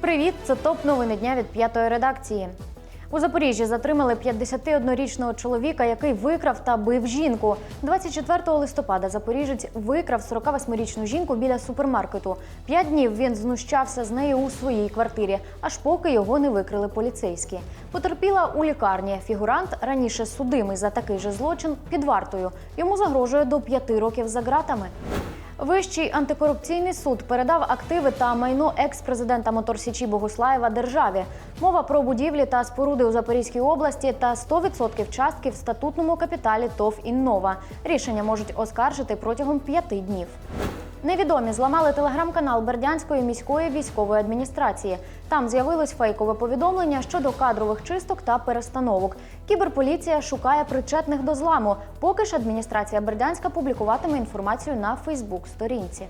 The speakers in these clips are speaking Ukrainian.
Привіт, це топ новини дня від п'ятої редакції. У Запоріжжі затримали 51-річного чоловіка, який викрав та бив жінку. 24 листопада запоріжець викрав 48-річну жінку біля супермаркету. П'ять днів він знущався з нею у своїй квартирі, аж поки його не викрили поліцейські. Потерпіла у лікарні. Фігурант раніше судимий за такий же злочин під вартою. Йому загрожує до п'яти років за ґратами. Вищий антикорупційний суд передав активи та майно екс-президента Моторсічі Богуслаєва державі. Мова про будівлі та споруди у Запорізькій області та 100% частки в статутному капіталі ТОВ «Іннова». Рішення можуть оскаржити протягом п'яти днів. Невідомі зламали телеграм-канал Бердянської міської військової адміністрації. Там з'явилось фейкове повідомлення щодо кадрових чисток та перестановок. Кіберполіція шукає причетних до зламу. Поки ж адміністрація Бердянська публікуватиме інформацію на Фейсбук-сторінці.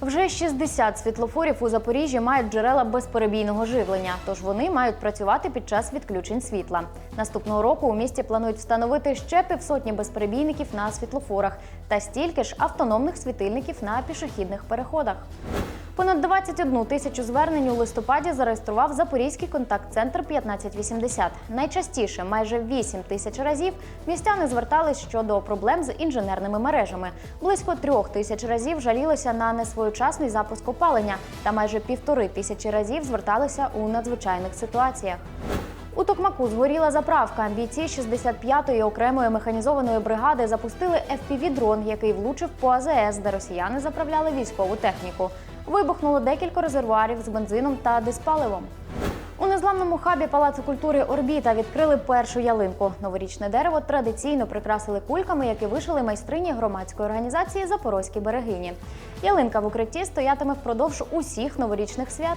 Вже 60 світлофорів у Запоріжжі мають джерела безперебійного живлення, тож вони мають працювати під час відключень світла. Наступного року у місті планують встановити ще півсотні безперебійників на світлофорах та стільки ж автономних світильників на пішохідних переходах. Понад 21 тисячу звернень у листопаді зареєстрував Запорізький контакт-центр 1580. Найчастіше, майже 8 тисяч разів, містяни звертались щодо проблем з інженерними мережами. Близько трьох тисяч разів жалілися на несвоєчасний запуск опалення, та майже півтори тисячі разів зверталися у надзвичайних ситуаціях. У Токмаку згоріла заправка. Бійці 65-ї окремої механізованої бригади запустили FPV-дрон, який влучив по АЗС, де росіяни заправляли військову техніку. Вибухнуло декілька резервуарів з бензином та диспаливом. У незламному хабі Палацу культури Орбіта відкрили першу ялинку. Новорічне дерево традиційно прикрасили кульками, які вишили майстрині громадської організації Запорозькі берегині. Ялинка в укритті стоятиме впродовж усіх новорічних свят.